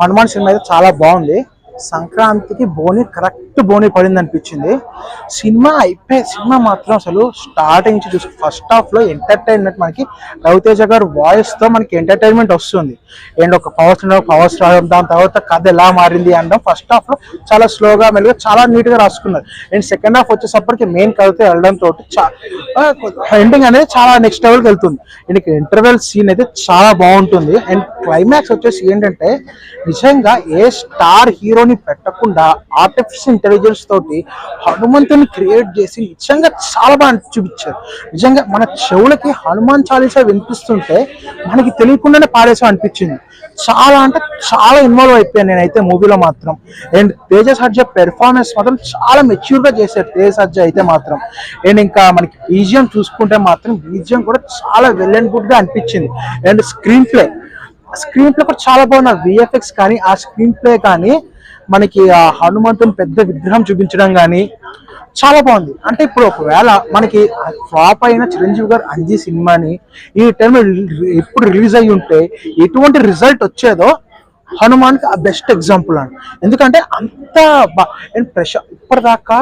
Hanuman cinema అయితే చాలా బాగుంది. సంక్రాంతికి బోని కరెక్ట్ బోని పడింది అనిపించింది సినిమా అయిపోయి సినిమా మాత్రం అసలు స్టార్టింగ్ నుంచి చూసి ఫస్ట్ హాఫ్లో ఎంటర్టైన్మెంట్ మనకి రవితేజ గారు వాయిస్తో మనకి ఎంటర్టైన్మెంట్ వస్తుంది. అండ్ ఒక పవర్ స్టార్ పవర్ స్టార్ దాని తర్వాత కథ ఎలా మారింది అనడం ఫస్ట్ హాఫ్లో చాలా స్లోగా మెల్లిగా చాలా నీట్గా రాసుకున్నారు. అండ్ సెకండ్ హాఫ్ వచ్చేసప్పటికి మెయిన్ కథతో వెళ్ళడం తోటి ఎండింగ్ అనేది చాలా నెక్స్ట్ లెవెల్కి వెళ్తుంది. అండ్ ఇంటర్వెల్ సీన్ అయితే చాలా బాగుంటుంది. అండ్ క్లైమాక్స్ వచ్చేసి ఏంటంటే నిజంగా ఏ స్టార్ హీరో హీరోని పెట్టకుండా ఆర్టిఫిషియల్ ఇంటెలిజెన్స్ తోటి హనుమంతుని క్రియేట్ చేసి నిజంగా చాలా బాగా చూపించారు. నిజంగా మన చెవులకి హనుమాన్ చాలీసా వినిపిస్తుంటే మనకి తెలియకుండానే పాడేసా అనిపించింది. చాలా అంటే చాలా ఇన్వాల్వ్ అయిపోయాను నేనైతే మూవీలో మాత్రం. అండ్ తేజ సర్జ పెర్ఫార్మెన్స్ మాత్రం చాలా మెచ్యూర్గా చేశారు తేజ సర్జ అయితే మాత్రం. అండ్ ఇంకా మనకి బీజియం చూసుకుంటే మాత్రం బీజియం కూడా చాలా వెల్ అండ్ గుడ్గా అనిపించింది. And screenplay screenplay కూడా చాలా బాగున్నారు విఎఫ్ఎక్స్ కానీ ఆ స్క్రీన్ ప్లే కానీ మనకి ఆ హనుమంతుని పెద్ద విగ్రహం చూపించడం కానీ చాలా బాగుంది. అంటే ఇప్పుడు ఒకవేళ మనకి ఫ్లాప్ అయిన చిరంజీవి గారు అంజీ సినిమాని ఈ టైంలో ఎప్పుడు రిలీజ్ అయ్యి ఉంటే ఎటువంటి రిజల్ట్ వచ్చేదో హనుమాన్కి ఆ బెస్ట్ ఎగ్జాంపుల్ అని ఎందుకంటే అంత బా అండ్ ప్రశా ఇప్పటిదాకా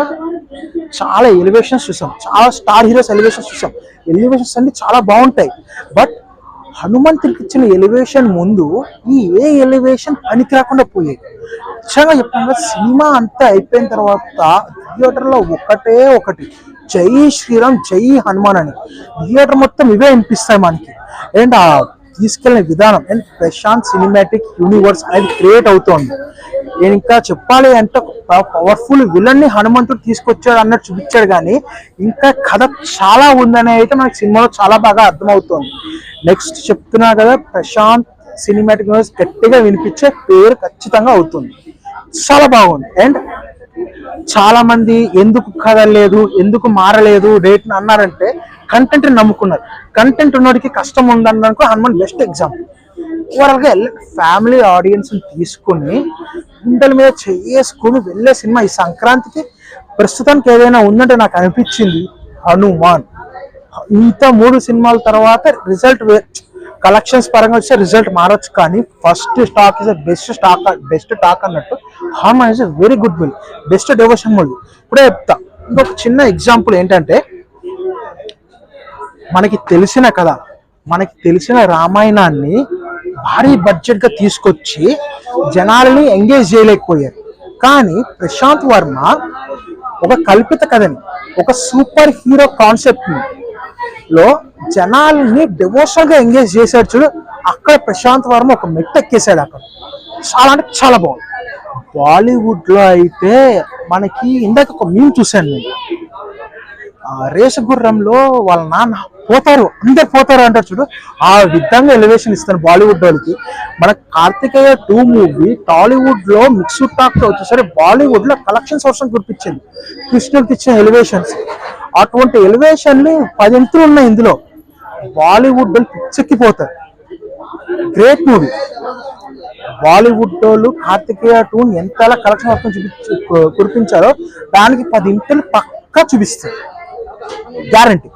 చాలా ఎలివేషన్స్ చూసాం. చాలా స్టార్ హీరోస్ ఎలివేషన్స్ చూసాం. ఎలివేషన్స్ అన్ని చాలా బాగుంటాయి. బట్ హనుమంతుడికి ఇచ్చిన ఎలివేషన్ ముందు ఈ ఏ ఎలివేషన్ పనికి రాకుండా పోయేది. నిజంగా చెప్పాను సినిమా అంతా అయిపోయిన తర్వాత థియేటర్లో ఒకటే ఒకటి. జై శ్రీరామ్ జై హనుమాన్ అని. థియేటర్ మొత్తం ఇవే వినిపిస్తాయి మనకి. అండ్ ఆ తీసుకెళ్ళిన విధానం అండ్ ప్రశాంత్ సినిమాటిక్ యూనివర్స్ అనేది క్రియేట్ అవుతోంది. నేను ఇంకా చెప్పాలి అంటే పవర్ఫుల్ విలన్ని హనుమంతుడు తీసుకొచ్చాడు అన్నట్టు చూపించాడు కానీ ఇంకా కథ చాలా ఉందని అయితే మనకి సినిమాలో చాలా బాగా అర్థమవుతోంది. నెక్స్ట్ చెప్తున్నా కదా ప్రశాంత్ సినిమాటిక్ యూనివర్స్ గట్టిగా వినిపించే పేరు ఖచ్చితంగా అవుతుంది. చాలా బాగుంది. అండ్ చాలా మంది ఎందుకు కదలలేదు ఎందుకు మారలేదు డేట్ అన్నారంటే కంటెంట్ నమ్ముకున్నారు. కంటెంట్ ఉన్నోడికి కష్టం ఉందన్నకు హనుమాన్ బెస్ట్ ఎగ్జాంపుల్ ఓవరాల్గా ఫ్యామిలీ ఆడియన్స్ తీసుకుని గుండెల మీద చేసుకుని వెళ్ళే సినిమా ఈ సంక్రాంతికి ప్రస్తుతానికి ఏదైనా ఉందంటే నాకు అనిపించింది హనుమాన్. ఇంత మూడు సినిమాల తర్వాత రిజల్ట్ కలెక్షన్స్ పరంగా వచ్చే రిజల్ట్ మారచ్చు కానీ first stock is best stock best talk అన్నట్టు Hanuman is very good movie best devotion movie. ఇప్పుడే చెప్తా. ఇంకొక చిన్న ఎగ్జాంపుల్ ఏంటంటే మనకి తెలిసిన కథ మనకి తెలిసిన రామాయణాన్ని భారీ బడ్జెట్గా తీసుకొచ్చి జనాలని ఎంగేజ్ చేయలేకపోయారు. కానీ ప్రశాంత్ వర్మ ఒక కల్పిత కథని ఒక సూపర్ హీరో కాన్సెప్ట్ని లో జనాల్ని డివోషనల్గా ఎంగేజ్ చేశాడు చూడు. అక్కడ ప్రశాంత్ వర్మ ఒక మెట్టు ఎక్కేసాడు అక్కడ. చాలా అంటే చాలా బాగుంది. బాలీవుడ్లో అయితే మనకి ఇందాక ఒక మీమ్ చూశాను నేను. ఆ గుర్రంలో వాళ్ళ నాన్న పోతారు అందరు పోతారు అంటారు చూడు. ఆ విధంగా ఎలివేషన్ ఇస్తాను బాలీవుడ్ వాళ్ళకి. మన కార్తికేయ టూ మూవీ టాలీవుడ్లో మిక్స్డ్ టాక్ వచ్చేసరి బాలీవుడ్లో కలెక్షన్స్ అవసరం కురిపించింది కృష్ణుడికి ఇచ్చిన ఎలివేషన్స్ అటువంటి ఎలివేషన్లు పది పదింతులు ఉన్నాయి ఇందులో. బాలీవుడ్ వాళ్ళు పిచ్చెక్కిపోతారు గ్రేట్ మూవీ బాలీవుడ్ వాళ్ళు కార్తికేయ టూ ఎంతలా కలెక్షన్ మొత్తం చూపించి కురిపించారో దానికి పది ఇంతలు పక్కా చూపిస్తారు గ్యారంటీ